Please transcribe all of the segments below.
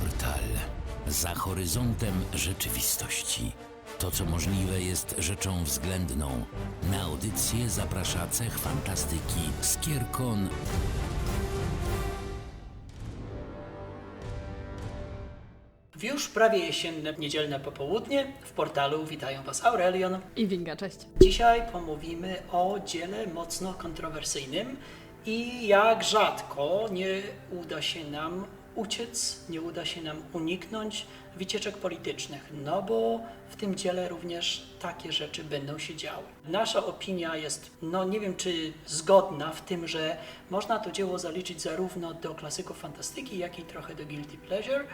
Portal. Za horyzontem rzeczywistości. To, co możliwe, jest rzeczą względną. Na audycję zaprasza cech fantastyki Skierkon W już prawie jesienne niedzielne popołudnie w portalu witają Was Aurelion. I Winga, cześć. Dzisiaj pomówimy o dziele mocno kontrowersyjnym i jak rzadko nie uda się nam uciec, nie uda się nam uniknąć wycieczek politycznych, no bo w tym dziele również takie rzeczy będą się działy. Nasza opinia jest, no nie wiem czy zgodna w tym, że można to dzieło zaliczyć zarówno do klasyków fantastyki, jak i trochę do guilty pleasure.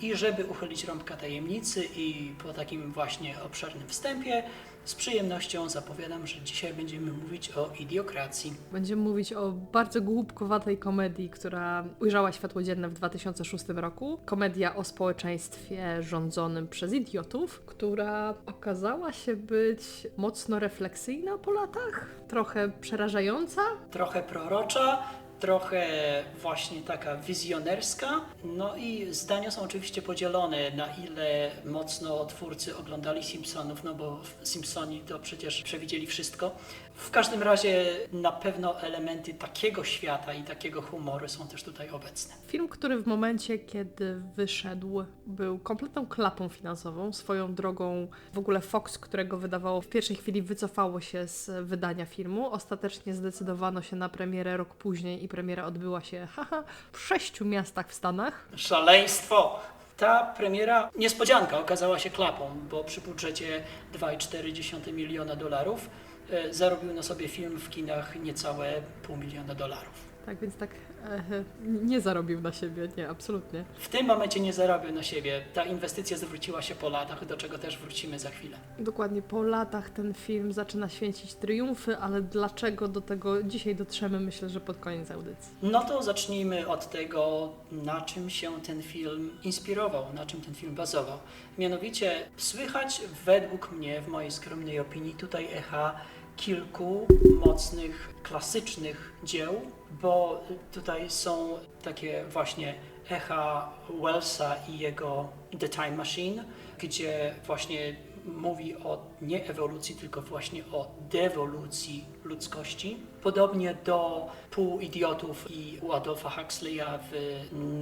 I żeby uchylić rąbka tajemnicy i po takim właśnie obszernym wstępie, z przyjemnością zapowiadam, że dzisiaj będziemy mówić o idiokracji. Będziemy mówić o bardzo głupkowatej komedii, która ujrzała światło dzienne w 2006 roku. Komedia o społeczeństwie rządzonym przez idiotów, która okazała się być mocno refleksyjna po latach, trochę przerażająca. Trochę prorocza, trochę właśnie taka wizjonerska. No i zdania są oczywiście podzielone, na ile mocno twórcy oglądali Simpsonów, no bo Simpsoni to przecież przewidzieli wszystko. W każdym razie na pewno elementy takiego świata i takiego humoru są też tutaj obecne. Film, który w momencie, kiedy wyszedł, był kompletną klapą finansową. Swoją drogą w ogóle Fox, którego wydawało w pierwszej chwili, wycofało się z wydania filmu. Ostatecznie zdecydowano się na premierę rok później i premiera odbyła się haha, w sześciu miastach w Stanach. Szaleństwo! Ta premiera, niespodzianka, okazała się klapą, bo przy budżecie 2,4 miliona dolarów zarobił na sobie film w kinach niecałe pół miliona dolarów. Tak więc tak e, nie zarobił na siebie, nie, absolutnie. W tym momencie nie zarobił na siebie. Ta inwestycja zwróciła się po latach, do czego też wrócimy za chwilę. Dokładnie po latach ten film zaczyna święcić triumfy, ale dlaczego do tego dzisiaj dotrzemy, myślę, że pod koniec audycji. No to zacznijmy od tego, na czym się ten film inspirował, na czym ten film bazował. Mianowicie słychać według mnie, w mojej skromnej opinii, tutaj echa kilku mocnych, klasycznych dzieł, bo tutaj są takie właśnie echa Wellsa i jego The Time Machine, gdzie właśnie mówi o nie ewolucji, tylko właśnie o dewolucji ludzkości. Podobnie do pół-idiotów i Adolfa Huxleya w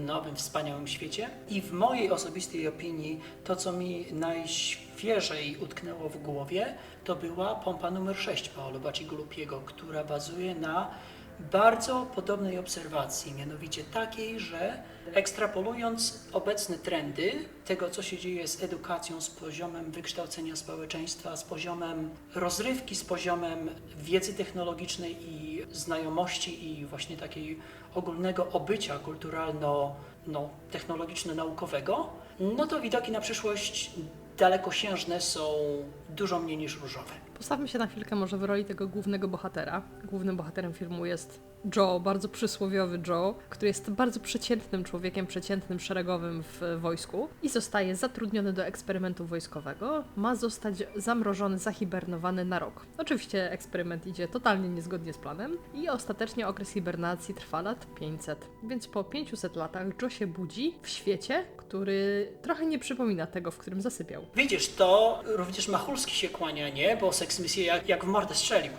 Nowym Wspaniałym Świecie. I w mojej osobistej opinii to, co mi najświeżej utknęło w głowie, to była pompa numer 6 Paolo Bacigolupiego, która bazuje na bardzo podobnej obserwacji, mianowicie takiej, że ekstrapolując obecne trendy tego, co się dzieje z edukacją, z poziomem wykształcenia społeczeństwa, z poziomem rozrywki, z poziomem wiedzy technologicznej i znajomości i właśnie takiej ogólnego obycia kulturalno-technologiczno-naukowego, no to widoki na przyszłość dalekosiężne są dużo mniej niż różowe. Postawmy się na chwilkę może w roli tego głównego bohatera. Głównym bohaterem filmu jest Joe, bardzo przysłowiowy Joe, który jest bardzo przeciętnym człowiekiem, przeciętnym szeregowym w wojsku i zostaje zatrudniony do eksperymentu wojskowego. Ma zostać zamrożony, zahibernowany na rok. Oczywiście eksperyment idzie totalnie niezgodnie z planem i ostatecznie okres hibernacji trwa lat 500. Więc po 500 latach Joe się budzi w świecie, który trochę nie przypomina tego, w którym zasypiał. Widzisz, to również Machulski się kłania, nie? Bo seks misję jak, jak w mordę strzelił.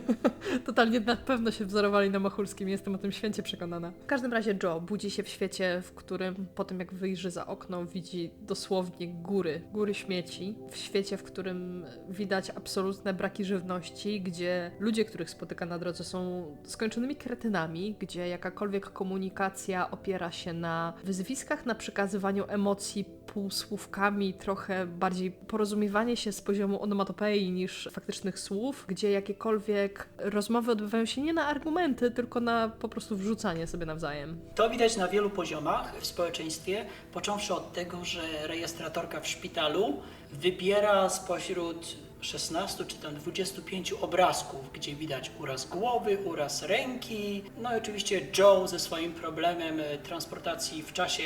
Totalnie na pewno się wzorowali na Machulskim, jestem o tym święcie przekonana. W każdym razie Joe budzi się w świecie, w którym po tym jak wyjrzy za okno, widzi dosłownie góry, góry śmieci. W świecie, w którym widać absolutne braki żywności, gdzie ludzie, których spotyka na drodze są skończonymi kretynami, gdzie jakakolwiek komunikacja opiera się na wyzwiskach, na przekazywaniu emocji półsłówkami, trochę bardziej porozumiewanie się z poziomu onomatopei niż faktycznych słów, gdzie jakiekolwiek rozmowy odbywają się nie na argumenty, tylko na po prostu wrzucanie sobie nawzajem. To widać na wielu poziomach w społeczeństwie, począwszy od tego, że rejestratorka w szpitalu wybiera spośród 16 czy tam 25 obrazków, gdzie widać uraz głowy, uraz ręki. No i oczywiście Joe ze swoim problemem transportacji w czasie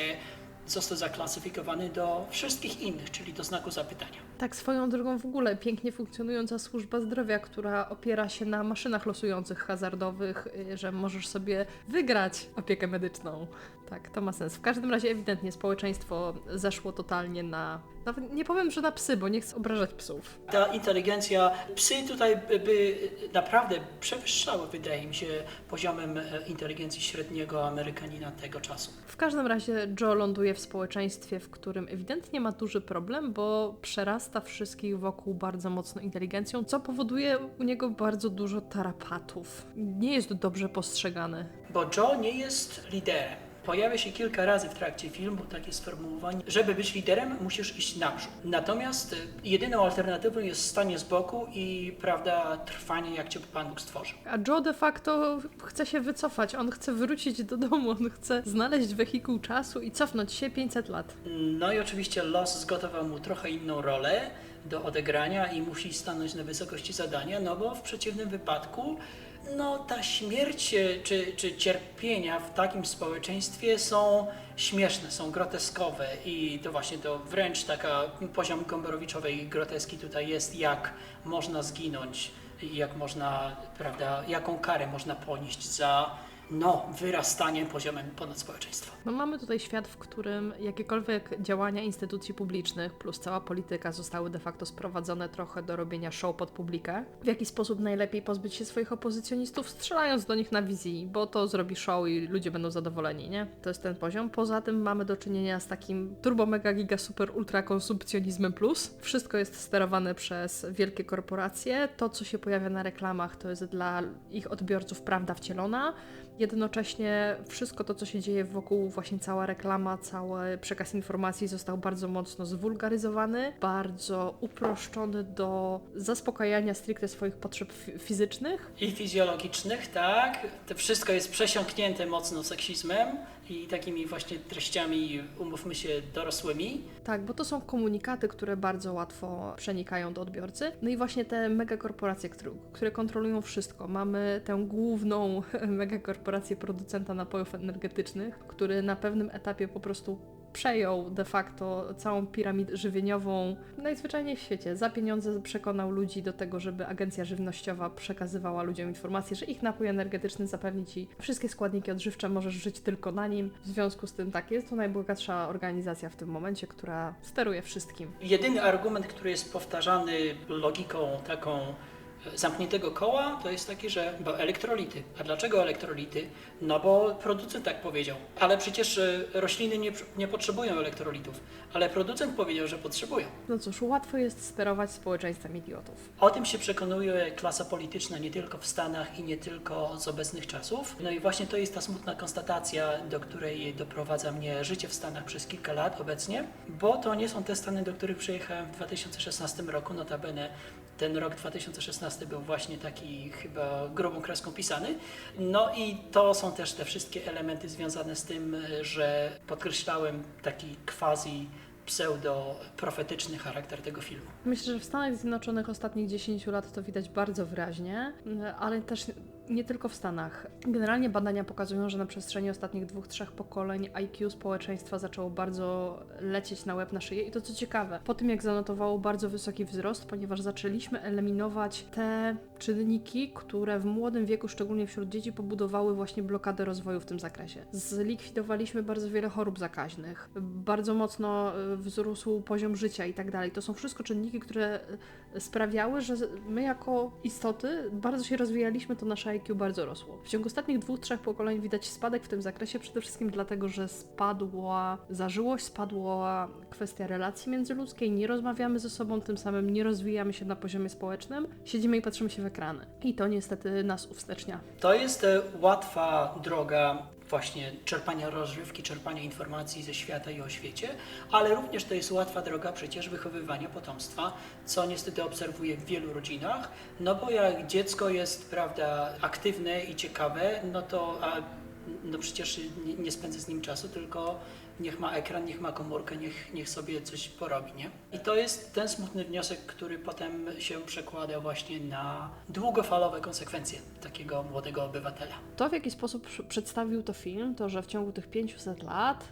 został zaklasyfikowany do wszystkich innych, czyli do znaku zapytania. Tak swoją drogą w ogóle pięknie funkcjonująca służba zdrowia, która opiera się na maszynach losujących hazardowych, y, że możesz sobie wygrać opiekę medyczną. Tak, to ma sens. W każdym razie ewidentnie społeczeństwo zeszło totalnie na. Nawet nie powiem, że na psy, bo nie chcę obrażać psów. Ta inteligencja, psy tutaj by, naprawdę przewyższały, wydaje mi się, poziomem e, inteligencji średniego Amerykanina tego czasu. W każdym razie Joe ląduje w społeczeństwie, w którym ewidentnie ma duży problem, bo przerasta wszystkich wokół bardzo mocno inteligencją, co powoduje u niego bardzo dużo tarapatów. Nie jest dobrze postrzegany. Bo Joe nie jest liderem. Pojawia się kilka razy w trakcie filmu takie sformułowanie, żeby być liderem, musisz iść naprzód. Natomiast y, jedyną alternatywą jest stanie z boku i prawda, trwanie, jak cię Pan Bóg stworzył. A Joe de facto chce się wycofać, on chce wrócić do domu, on chce znaleźć wehikuł czasu i cofnąć się 500 lat. No i oczywiście los zgotował mu trochę inną rolę do odegrania i musi stanąć na wysokości zadania, no bo w przeciwnym wypadku no ta śmierć e, czy, czy cierpienia w takim społeczeństwie są śmieszne, są groteskowe i to właśnie to wręcz taka poziom Gombrowiczowej groteski tutaj jest, jak można zginąć jak można, prawda, jaką karę można ponieść za no, wyrastanie poziomem ponad społeczeństwa. No mamy tutaj świat, w którym jakiekolwiek działania instytucji publicznych plus cała polityka zostały de facto sprowadzone trochę do robienia show pod publikę. W jaki sposób najlepiej pozbyć się swoich opozycjonistów? Strzelając do nich na wizji, bo to zrobi show i ludzie będą zadowoleni, nie? To jest ten poziom. Poza tym mamy do czynienia z takim turbo mega giga super ultra konsumpcjonizmem plus. Wszystko jest sterowane przez wielkie korporacje. To, co się pojawia na reklamach, to jest dla ich odbiorców prawda wcielona. Jednocześnie wszystko to, co się dzieje wokół, właśnie cała reklama, cały przekaz informacji został bardzo mocno zwulgaryzowany, bardzo uproszczony do zaspokajania stricte swoich potrzeb fi- fizycznych. I fizjologicznych, tak. To wszystko jest przesiąknięte mocno seksizmem i takimi właśnie treściami, umówmy się, dorosłymi. Tak, bo to są komunikaty, które bardzo łatwo przenikają do odbiorcy. No i właśnie te megakorporacje, które, które kontrolują wszystko. Mamy tę główną megakorporację producenta napojów energetycznych, który na pewnym etapie po prostu przejął de facto całą piramidę żywieniową najzwyczajniej w świecie. Za pieniądze przekonał ludzi do tego, żeby agencja żywnościowa przekazywała ludziom informacje, że ich napój energetyczny zapewni ci wszystkie składniki odżywcze, możesz żyć tylko na nim. W związku z tym tak, jest to najbogatsza organizacja w tym momencie, która steruje wszystkim. Jedyny argument, który jest powtarzany logiką taką zamkniętego koła, to jest taki, że bo elektrolity. A dlaczego elektrolity? No bo producent tak powiedział. Ale przecież e, rośliny nie, nie potrzebują elektrolitów. Ale producent powiedział, że potrzebują. No cóż, łatwo jest sterować społeczeństwem idiotów. O tym się przekonuje klasa polityczna nie tylko w Stanach i nie tylko z obecnych czasów. No i właśnie to jest ta smutna konstatacja, do której doprowadza mnie życie w Stanach przez kilka lat obecnie, bo to nie są te Stany, do których przyjechałem w 2016 roku, notabene ten rok 2016 był właśnie taki chyba grubą kreską pisany. No i to są też te wszystkie elementy związane z tym, że podkreślałem taki quasi pseudo-profetyczny charakter tego filmu. Myślę, że w Stanach Zjednoczonych ostatnich 10 lat to widać bardzo wyraźnie, ale też nie tylko w Stanach. Generalnie badania pokazują, że na przestrzeni ostatnich dwóch, trzech pokoleń IQ społeczeństwa zaczęło bardzo lecieć na łeb na szyję i to co ciekawe, po tym jak zanotowało bardzo wysoki wzrost, ponieważ zaczęliśmy eliminować te czynniki, które w młodym wieku, szczególnie wśród dzieci, pobudowały właśnie blokadę rozwoju w tym zakresie. Zlikwidowaliśmy bardzo wiele chorób zakaźnych, bardzo mocno y, wzrósł poziom życia i tak dalej. To są wszystko czynniki, które y, sprawiały, że my jako istoty bardzo się rozwijaliśmy, to nasze IQ bardzo rosło. W ciągu ostatnich dwóch, trzech pokoleń widać spadek w tym zakresie, przede wszystkim dlatego, że spadła zażyłość, spadła kwestia relacji międzyludzkiej, nie rozmawiamy ze sobą, tym samym nie rozwijamy się na poziomie społecznym, siedzimy i patrzymy się w ekrany. I to niestety nas uwstecznia. To jest e, łatwa droga właśnie czerpania rozrywki, czerpania informacji ze świata i o świecie, ale również to jest łatwa droga przecież wychowywania potomstwa, co niestety obserwuję w wielu rodzinach, no bo jak dziecko jest, prawda, aktywne i ciekawe, no to no przecież nie, nie spędzę z nim czasu, tylko niech ma ekran, niech ma komórkę, niech, niech sobie coś porobi, nie? I to jest ten smutny wniosek, który potem się przekłada właśnie na długofalowe konsekwencje takiego młodego obywatela. To, w jaki sposób pr- przedstawił to film, to że w ciągu tych 500 lat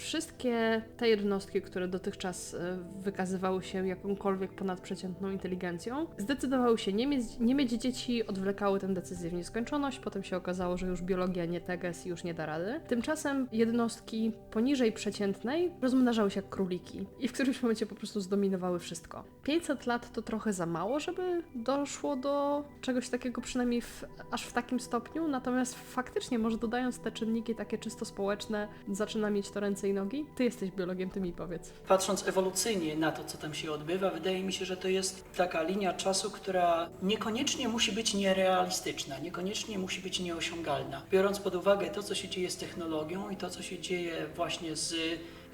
wszystkie te jednostki, które dotychczas e, wykazywały się jakąkolwiek ponadprzeciętną inteligencją, zdecydowały się nie mieć, nie mieć dzieci, odwlekały tę decyzję w nieskończoność. Potem się okazało, że już biologia nie teges już nie da rady. Tymczasem jednostki poniżej przeciętnej rozmnażały się jak króliki i w którymś momencie po prostu zdominowały wszystko. 500 lat to trochę za mało, żeby doszło do czegoś takiego, przynajmniej w, aż w takim stopniu. Natomiast faktycznie, może dodając te czynniki takie czysto społeczne, zaczyna mieć to ręce i nogi. Ty jesteś biologiem, ty mi powiedz. Patrząc ewolucyjnie na to, co tam się odbywa, wydaje mi się, że to jest taka linia czasu, która niekoniecznie musi być nierealistyczna, niekoniecznie musi być nieosiągalna. Biorąc pod uwagę to, co się dzieje z technologią i to, co się dzieje właśnie z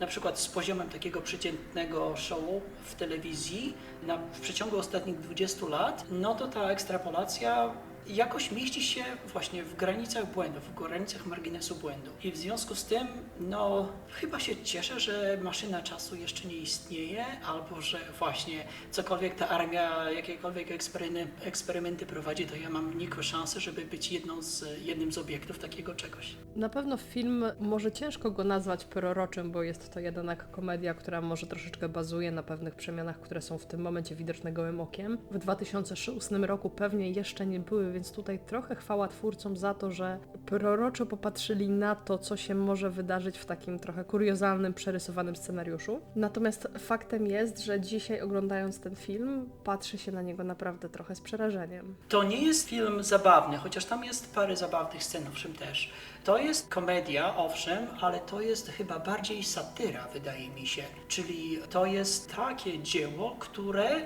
na przykład z poziomem takiego przeciętnego show w telewizji na, w przeciągu ostatnich 20 lat, no to ta ekstrapolacja jakoś mieści się właśnie w granicach błędu, w granicach marginesu błędu. I w związku z tym, no, chyba się cieszę, że maszyna czasu jeszcze nie istnieje, albo że właśnie cokolwiek ta armia, jakiekolwiek eksperymenty, eksperymenty prowadzi, to ja mam nikłe szanse, żeby być jedną z, jednym z obiektów takiego czegoś. Na pewno film może ciężko go nazwać proroczym, bo jest to jednak komedia, która może troszeczkę bazuje na pewnych przemianach, które są w tym momencie widoczne gołym okiem. W 2008 roku pewnie jeszcze nie były, więc tutaj trochę chwała twórcom za to, że proroczo popatrzyli na to, co się może wydarzyć w takim trochę kuriozalnym, przerysowanym scenariuszu. Natomiast faktem jest, że dzisiaj oglądając ten film, patrzy się na niego naprawdę trochę z przerażeniem. To nie jest film zabawny, chociaż tam jest parę zabawnych scen, owszem też. To jest komedia, owszem, ale to jest chyba bardziej satyra, wydaje mi się. Czyli to jest takie dzieło, które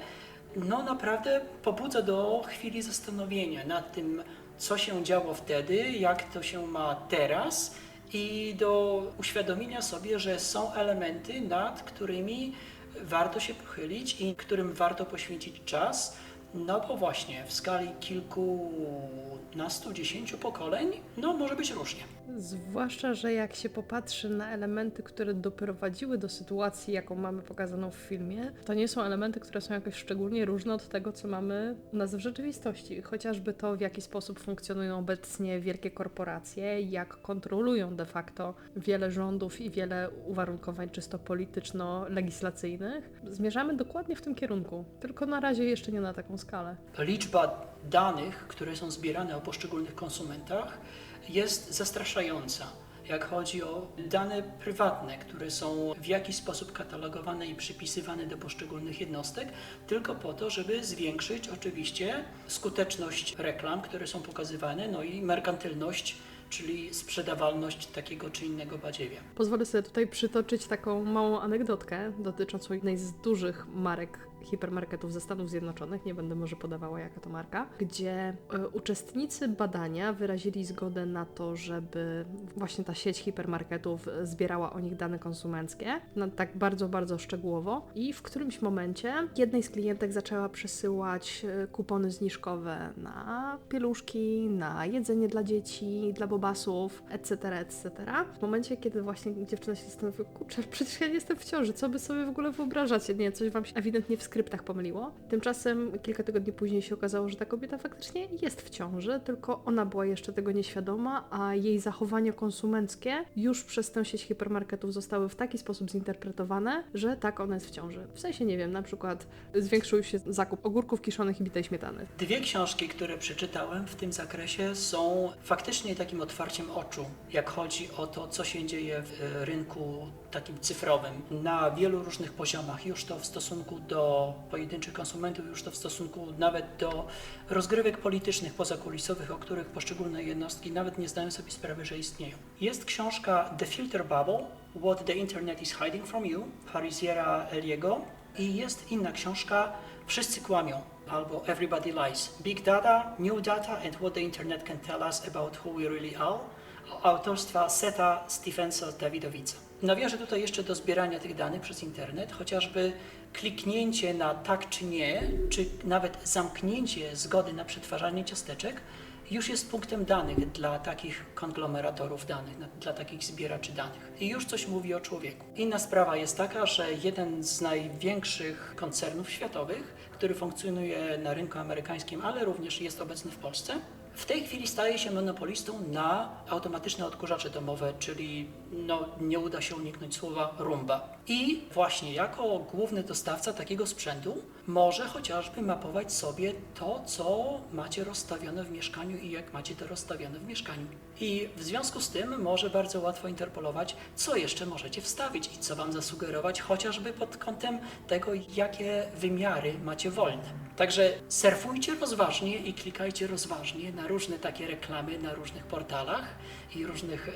no naprawdę pobudza do chwili zastanowienia nad tym, co się działo wtedy, jak to się ma teraz i do uświadomienia sobie, że są elementy, nad którymi warto się pochylić i którym warto poświęcić czas. No bo właśnie w skali kilkunastu, dziesięciu pokoleń, no może być różnie. Zwłaszcza, że jak się popatrzy na elementy, które doprowadziły do sytuacji, jaką mamy pokazaną w filmie, to nie są elementy, które są jakoś szczególnie różne od tego, co mamy u nas w rzeczywistości. Chociażby to, w jaki sposób funkcjonują obecnie wielkie korporacje, jak kontrolują de facto wiele rządów i wiele uwarunkowań czysto polityczno-legislacyjnych. Zmierzamy dokładnie w tym kierunku, tylko na razie jeszcze nie na taką skalę. Liczba danych, które są zbierane o poszczególnych konsumentach, jest zastraszająca. Jak chodzi o dane prywatne, które są w jakiś sposób katalogowane i przypisywane do poszczególnych jednostek, tylko po to, żeby zwiększyć oczywiście skuteczność reklam, które są pokazywane, no i merkantylność, czyli sprzedawalność takiego czy innego badziewia. Pozwolę sobie tutaj przytoczyć taką małą anegdotkę dotyczącą jednej z dużych marek hipermarketów ze Stanów Zjednoczonych, nie będę może podawała jaka to marka, gdzie e, uczestnicy badania wyrazili zgodę na to, żeby właśnie ta sieć hipermarketów zbierała o nich dane konsumenckie, na, tak bardzo, bardzo szczegółowo i w którymś momencie jednej z klientek zaczęła przesyłać e, kupony zniżkowe na pieluszki, na jedzenie dla dzieci, dla bobasów, etc., etc. W momencie, kiedy właśnie dziewczyna się zastanowiła, kurczę, przecież ja nie jestem w ciąży, co by sobie w ogóle wyobrażacie? Nie, coś wam się ewidentnie w skryptach pomyliło. Tymczasem kilka tygodni później się okazało, że ta kobieta faktycznie jest w ciąży, tylko ona była jeszcze tego nieświadoma, a jej zachowania konsumenckie już przez tę sieć hipermarketów zostały w taki sposób zinterpretowane, że tak, ona jest w ciąży. W sensie, nie wiem, na przykład zwiększył się zakup ogórków kiszonych i bitej śmietany. Dwie książki, które przeczytałem w tym zakresie, są faktycznie takim otwarciem oczu, jak chodzi o to, co się dzieje w rynku takim cyfrowym na wielu różnych poziomach. Już to w stosunku do pojedynczych konsumentów, już to w stosunku nawet do rozgrywek politycznych pozakulisowych, o których poszczególne jednostki nawet nie zdają sobie sprawy, że istnieją. Jest książka The Filter Bubble What the Internet is Hiding from You Parisiera Eliego i jest inna książka Wszyscy kłamią albo Everybody Lies. Big Data, New Data and What the Internet Can Tell Us About Who We Really Are autorstwa Seta Stephensa Dawidowica. Nawiążę tutaj jeszcze do zbierania tych danych przez internet, chociażby kliknięcie na tak czy nie, czy nawet zamknięcie zgody na przetwarzanie ciasteczek już jest punktem danych dla takich konglomeratorów danych, dla takich zbieraczy danych. I już coś mówi o człowieku. Inna sprawa jest taka, że jeden z największych koncernów światowych, który funkcjonuje na rynku amerykańskim, ale również jest obecny w Polsce, w tej chwili staje się monopolistą na automatyczne odkurzacze domowe, czyli no, nie uda się uniknąć słowa rumba. I właśnie jako główny dostawca takiego sprzętu może chociażby mapować sobie to, co macie rozstawione w mieszkaniu i jak macie to rozstawione w mieszkaniu. I w związku z tym może bardzo łatwo interpolować, co jeszcze możecie wstawić i co Wam zasugerować, chociażby pod kątem tego, jakie wymiary macie wolne. Także surfujcie rozważnie i klikajcie rozważnie na różne takie reklamy na różnych portalach i różnych e,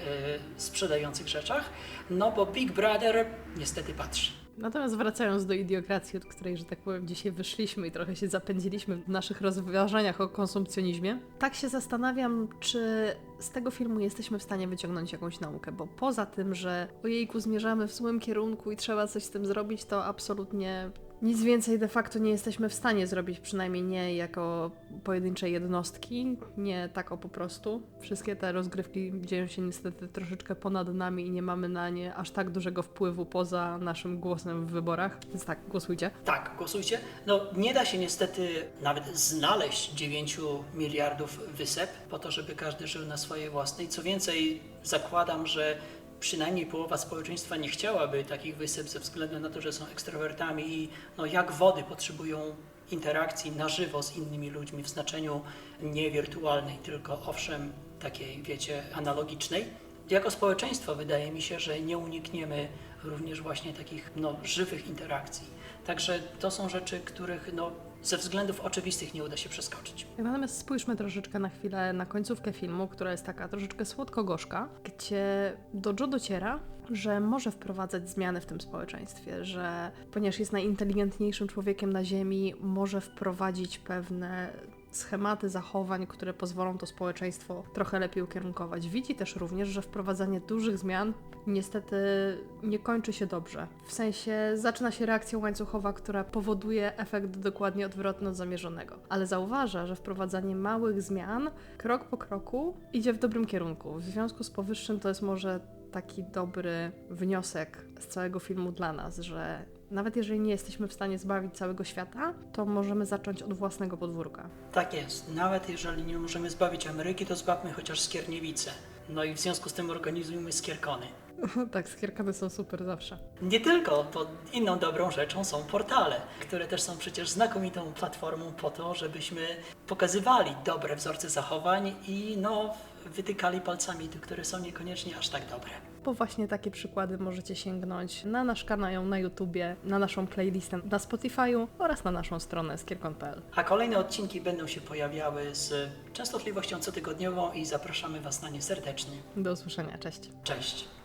sprzedających rzeczach, no bo Big Brother niestety patrzy. Natomiast wracając do idiokracji, od której, że tak powiem, dzisiaj wyszliśmy i trochę się zapędziliśmy w naszych rozważaniach o konsumpcjonizmie, tak się zastanawiam, czy z tego filmu jesteśmy w stanie wyciągnąć jakąś naukę, bo poza tym, że ojejku, zmierzamy w złym kierunku i trzeba coś z tym zrobić, to absolutnie nic więcej de facto nie jesteśmy w stanie zrobić, przynajmniej nie jako pojedyncze jednostki, nie tak o po prostu. Wszystkie te rozgrywki dzieją się niestety troszeczkę ponad nami i nie mamy na nie aż tak dużego wpływu poza naszym głosem w wyborach. Więc tak, głosujcie. Tak, głosujcie. No nie da się niestety nawet znaleźć 9 miliardów wysep po to, żeby każdy żył na swojej własnej. Co więcej, zakładam, że przynajmniej połowa społeczeństwa nie chciałaby takich wysep ze względu na to, że są ekstrawertami i no, jak wody potrzebują interakcji na żywo z innymi ludźmi w znaczeniu nie wirtualnej, tylko owszem takiej, wiecie, analogicznej. Jako społeczeństwo wydaje mi się, że nie unikniemy również właśnie takich no, żywych interakcji. Także to są rzeczy, których no, ze względów oczywistych nie uda się przeskoczyć. Natomiast spójrzmy troszeczkę na chwilę na końcówkę filmu, która jest taka troszeczkę słodko-gorzka, gdzie do Joe dociera, że może wprowadzać zmiany w tym społeczeństwie, że ponieważ jest najinteligentniejszym człowiekiem na Ziemi, może wprowadzić pewne schematy zachowań, które pozwolą to społeczeństwo trochę lepiej ukierunkować. Widzi też również, że wprowadzanie dużych zmian niestety nie kończy się dobrze. W sensie zaczyna się reakcja łańcuchowa, która powoduje efekt dokładnie odwrotny od zamierzonego. Ale zauważa, że wprowadzanie małych zmian krok po kroku idzie w dobrym kierunku. W związku z powyższym to jest może taki dobry wniosek z całego filmu dla nas, że nawet jeżeli nie jesteśmy w stanie zbawić całego świata, to możemy zacząć od własnego podwórka. Tak jest. Nawet jeżeli nie możemy zbawić Ameryki, to zbawmy chociaż skierniewice. No i w związku z tym organizujmy skierkony. tak, skierkany są super zawsze. Nie tylko, to inną dobrą rzeczą są portale, które też są przecież znakomitą platformą po to, żebyśmy pokazywali dobre wzorce zachowań i no, wytykali palcami które są niekoniecznie aż tak dobre. Po właśnie takie przykłady możecie sięgnąć na nasz kanał na YouTubie, na naszą playlistę na Spotify'u oraz na naszą stronę skierkon.pl. A kolejne odcinki będą się pojawiały z częstotliwością cotygodniową i zapraszamy Was na nie serdecznie. Do usłyszenia, cześć. Cześć!